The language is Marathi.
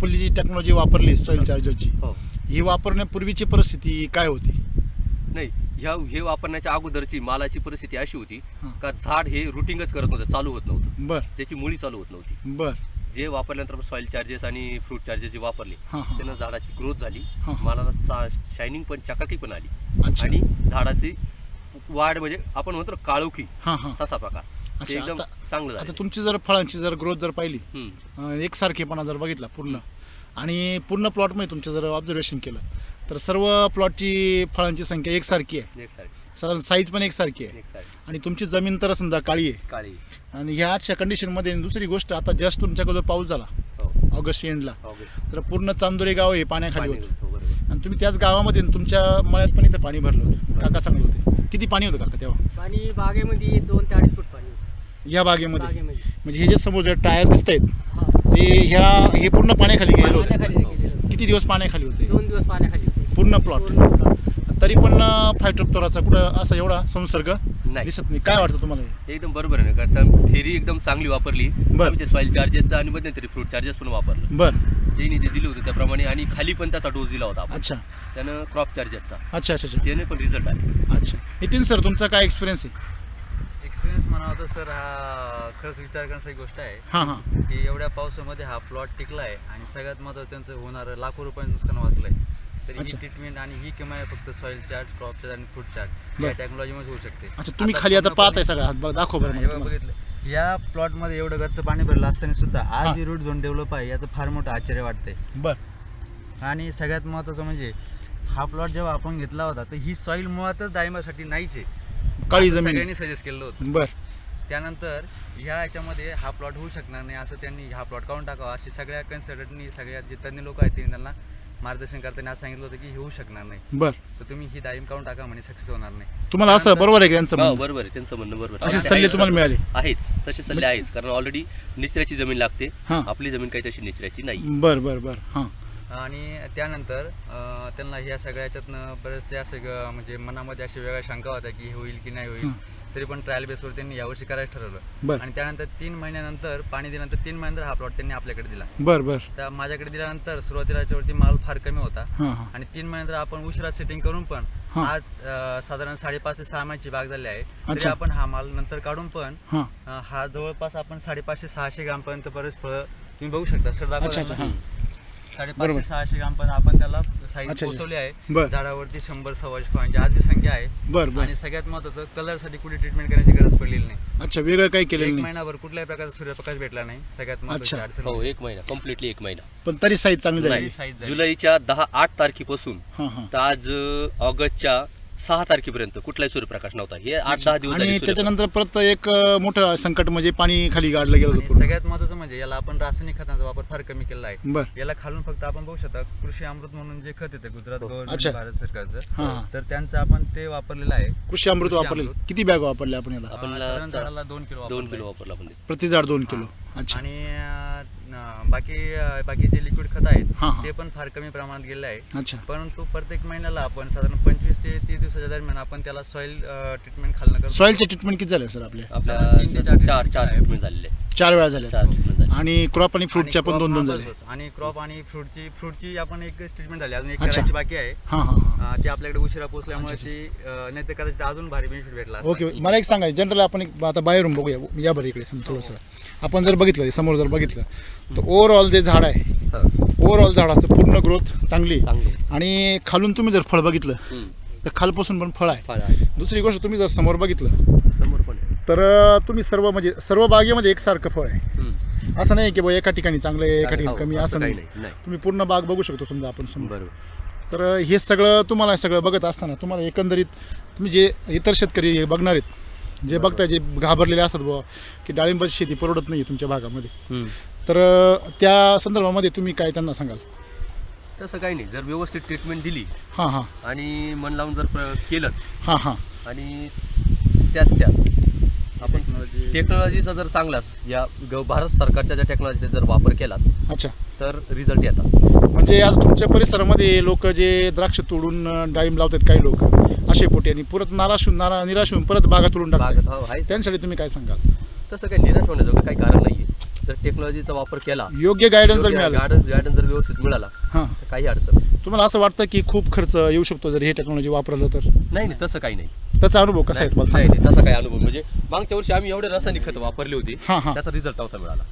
आपली जी टेक्नॉलॉजी वापरली सॉईल चार्जरची हो. ही वापरण्यापूर्वीची परिस्थिती काय होती? नाही ह्या हे वापरण्याच्या अगोदरची मालाची परिस्थिती अशी होती हां. का झाड हे रुटिंगच करत नव्हतं चालू होत नव्हतं. बर. त्याची मुळी चालू होत नव्हती. बर. जे वापरल्यानंतर सॉईल चार्जेस आणि फ्रूट चार्जेस जे वापरले हां हां. त्यानं झाडाची ग्रोथ झाली. हां. मालाला शायनिंग पण चकाकी पण आली. अच्छा. आणि झाडाची वाढ म्हणजे आपण म्हणतो ना काळोखी हां हां. तसा प्रकार. ते अच्छा एकदम आता चांगलं आता झालं तुमची जर फळांची जर ग्रोथ जर पाहिली. अं, एकसारखेपणा जर बघितला पूर्ण आणि पूर्ण प्लॉटमध्ये तुमचं जर ऑब्झर्वेशन केलं तर सर्व प्लॉटची फळांची संख्या एकसारखी आहे. साधारण साईज पण एकसारखी आहे. आणि तुमची जमीन तर समजा काळी आहे. काळी आणि ह्या आजच्या कंडिशनमध्ये दुसरी गोष्ट आता जस्ट तुमच्याकडे जो पाऊस झाला. हो. ऑगस्ट एंडला ऑगस्ट. तर पूर्ण चांदोरी गाव हे पाण्याखाली पाणी होतं. बरोबर. आणि तुम्ही त्याच गावामध्ये तुमच्या मळ्यात पण इथं पाणी भरलं होतं. काका सांगत होते. किती पाणी होतं काका तेव्हा? पाणी बागेमध्ये दोन ते अडीच फूट पाणी. या बागेमध्ये. बागेमध्ये. म्हणजे हे जे समोर जे टायर दिसत आहेत हा. ते ह्या हे पूर्ण पाण्याखाली गेलं होतं. पाण्याखाली गेलेलं होतं. किती दिवस पाण्याखाली होते? दोन दिवस पाण्याखाली होते. पूर्ण प्लॉट पूर्ण plot. तरी पण फायट्रोप्टोराचा कुठं असा एवढा संसर्ग नाही. दिसत नाही. काय वाटतं तुम्हाला? हे? एकदम बरोबर आहे ना कारण थेरी एकदम चांगली वापरली. बरं. सॉईल चार्जेसचं आणि मध्यंतरी फ्रूट चार्जेस पण वापरलं. बर. जेनी ते दिलं होतं त्याप्रमाणे आणि खाली पण त्याचा डोस दिला होता आपण. अच्छा. त्यानं क्रॉप चार्जेसचा अच्छा अच्छा अच्छा. त्याने पण रिझल्ट आले. अच्छा. नितीन सर तुमचा काय एक्सपिरियन्स आहे? एक्सपिरियन्स म्हणावं तर सर हा खरंच विचार करण्यासारखी गोष्ट आहे. हां हां. की एवढ्या पावसामध्ये हा प्लॉट टिकला आहे आणि सगळ्यात महत्त्वाचं त्यांचं होणारं लाखो रुपयांचं नुकसान वाचलं आहे तर ही अच्छा. ट्रीटमेंट आणि ही किंमत फक्त सॉईल चार्ज क्रॉप चार्ज आणि फ्रूट चार्ज बरं. या टेक्नॉलॉजीमध्ये होऊ शकते. अच्छा तुम्ही खाली आता पूर्णपणे- पाहताय सगळं. बघ- दाखव बरं मला हे बघा तुम्हाला. बघितलं. या प्लॉटमध्ये एवढं गच्च पाणी भरलं असताना सुद्धा हा. आज ही. रूट झोन डेव्हलप आहे याचं फार मोठं आश्चर्य वाटतंय. बर. आणि सगळ्यात महत्त्वाचं म्हणजे हा प्लॉट जेव्हा आपण घेतला होता तर ही सॉईल मुळातच डाळिंबासाठी नाहीच आहे. काळी असं जमीन. सगळ्यांनी सजेस्ट केलं होतं. बर. त्यानंतर ह्या याच्यामध्ये हा प्लॉट होऊ शकणार नाही असं त्यांनी हा प्लॉट काढून टाकावा. अशी सगळ्या कन्सल्टंटनी सगळ्या जे तज्ञ लोक आहेत त्यांनी त्यांना मार्गदर्शन करताना असं सांगितलं होतं की हे होऊ शकणार नाही. बर. तर तुम्ही ही डाळिंब काढून टाका म्हणे सक्सेस होणार नाही. तुम्हाला असं बरोबर आहे का त्यांचं हो, म्हणणं? बरोबर आहे त्यांचं म्हणणं बरोबर असे आहे. सल्ले आहेच तुम्हाला. मिळाले? आहेच तसे सल्ले आहेच. कारण ऑलरेडी निचऱ्याची जमीन लागते. हां. आपली जमीन काही तशी निचऱ्याची नाही. बर बर बर. हां. आणि त्यानंतर त्यांना ह्या सगळ्या याच्यातनं बरेचसे असे ग- म्हणजे मनामध्ये अशी वेगळ्या शंका होत्या की हे होईल की नाही होईल. तरी पण ट्रायल बेसवर त्यांनी यावर्षी करायचं ठरवलं. आणि त्यानंतर तीन महिन्यानंतर पाणी दिल्यानंतर तीन महिन्यानंतर हा प्लॉट त्यांनी आपल्याकडे दिला. बर बर. तर माझ्याकडे दिल्यानंतर सुरुवातीला याच्यावरती माल फार कमी होता. आणि तीन महिन्यानंतर आपण उशिरा सेटिंग करून पण. आज साधारण साडेपाच ते सहा महिन्याची बाग झाली आहे. तरी. आपण हा माल नंतर काढून पण हां. हा जवळपास आपण साडेपाचशे सहाशे ग्रामपर्यंत बरेच फळं तुम्ही बघू शकता. सर दाखवा साडेपाचशे बरोबर. सहाशे ग्रामपर्यंत आपण त्याला साईज अच्छा. पोहोचवली आहे बर झाडावरती शंभर सव्वाशे फळांची आज बी संख्या आहे बर बर आणि सगळ्यात महत्वाचं कलरसाठी कुठे ट्रीटमेंट करण्याची गरज पडलेली नाही अच्छा वेगळं काही केलेलं एक नाही महिनाभर कुठल्याही प्रकारचा सूर्यप्रकाश भेटला नाही सगळ्यात महत्वाची अच्छा. अडचण हो. एक महिना कम्प्लिटली एक महिना पण तरी साईज चांगली नाही. झाली size झाली. जुलैच्या दहा आठ तारखेपासून हां हां तर आज अं, ऑगस्टच्या सहा तारखेपर्यंत कुठलाही सूर्यप्रकाश नव्हता. हे आठ दहा दिवस झाले आणि सूर्यप्रकाश. त्याच्यानंतर परत एक अं, मोठं संकट म्हणजे पाणी खाली गाडलं गेलं होतं पूर्ण. सगळ्यात महत्वाचं म्हणजे याला आपण रासायनिक खतांचा वापर फार कमी केला आहे. बर. याला खालून फक्त आपण बघू शकता कृषी अमृत म्हणून जे खत येतं गुजरात हो. गव्हर्नमेंट अच्छा. भारत सरकारचं हां. हां तर त्यांचं आपण ते वापरलेलं आहे. कृषी अमृत कृषी वापरले अमृत. किती बॅग वापरले आपण याला? आपण अं, साधारण चा- झाडाला दोन किलो दोन वापरलंय. किलो वापरला आपण. ते. प्रति झाड दोन किलो. अच्छा. आणि अं, न- बाकी अं, बाकी जे लिक्विड खत आहेत हां हां. ते पण फार कमी प्रमाणात गेले आहे. अच्छा. परंतु प्रत्येक महिन्याला आपण साधारण पंचवीस ते तीस दिवसाच्या दरम्यान आपण त्याला सॉइल ट्रीटमेंट खालनं करतो सॉईलचे ट्रीटमेंट किती झाले सर आपले आपल्या चार चार ट्रीटमेंट झालेले. चार वेळा झाले चार treatment झाले. आणि क्रॉप आणि फ्रूटच्या पण दोन दोन झाले. आणि क्रॉप आणि फ्रूटची फ्रूटची आपण एक ट्रीटमेंट झाली अजून एक अच्छा. करायची बाकी आहे हां हां हां अं, ती आपल्याकडे उशिरा पोहोचल्यामुळे अच्छा, ती अं, नाही तर कदाचित अजून भारी बेनिफिट भेटला असता. ओके मला एक सांगा जनरल आपण एक आता बाहेरून बघूया या बरं इकडे समजा थोडंसं आपण जर बघितलं हे समोर जर बघितलं तर ओव्हरऑल जे झाड आहे ओव्हरऑल झाडाचं पूर्ण ग्रोथ चांगली. आणि खालून तुम्ही जर फळ बघितलं. तर खालपासून पण फळ आहे. फळ आहे. दुसरी गोष्ट तुम्ही जर समोर बघितलं समोर पण आहे. तर तुम्ही सर्व म्हणजे सर्व बागेमध्ये एकसारखं फळ आहे. हम्म. असं नाही की बा एका ठिकाणी चांगलं आहे एका हो, ठिकाणी कमी असं काही नाही. नाही तुम्ही पूर्ण बाग बघू शकतो समजा आपण समोर. बरोबर. तर हे सगळं तुम्हाला सगळं बघत असताना तुम्हाला एकंदरीत तुम्ही जे इतर शेतकरी हे बघणार आहेत जे बघताय जे घाबरलेले असतात बुवा की डाळिंबाची शेती परवडत नाही तुमच्या भागामध्ये. हम्म. तर त्या संदर्भामध्ये तुम्ही काय त्यांना सांगाल? तसं काही नाही. जर व्यवस्थित ट्रीटमेंट दिली हां हां. आणि मन लावून जर प्र- केलंच हां हां. आणि त्यात त्यात आपण टेक्नॉलॉजीचा जर चांगलाच या ग- भारत सरकारच्या ज्या टेक्नॉलॉजीचा जर वापर केला अच्छा. तर रिझल्ट येतात. म्हणजे आज तुमच्या परिसरामध्ये लोक जे द्राक्ष तोडून अं, डाळिंब लावतात काही लोक असे पोटी आणि परत नाराश होऊन नारा निराश होऊन परत बागा तोडून बागत टाकतात हो आहे त्यांसाठी तुम्ही काय सांगाल? तसं काही निराश होण्याचं काही कारण नाही आहे जर टेक्नॉलॉजीचा वापर केला योग्य गायडन्स जर मिळालं. गार्डन गार्डन जर व्यवस्थित मिळाला हां. तर काही अडचण नाही. तुम्हाला असं वाटतं की खूप खर्च येऊ शकतो जर हे टेक्नॉलॉजी वापरलं तर? नाही नाही तसं काही नाही. त्याचा अनुभव कसा आहे नाही तुम्हाला नाही, सांगा. नाही, तसा काही अनुभव म्हणजे मागच्या वर्षी आम्ही एवढे रासायनिक खतं वापरली होती हां हां. त्याचा रिझल्ट नव्हता मिळाला.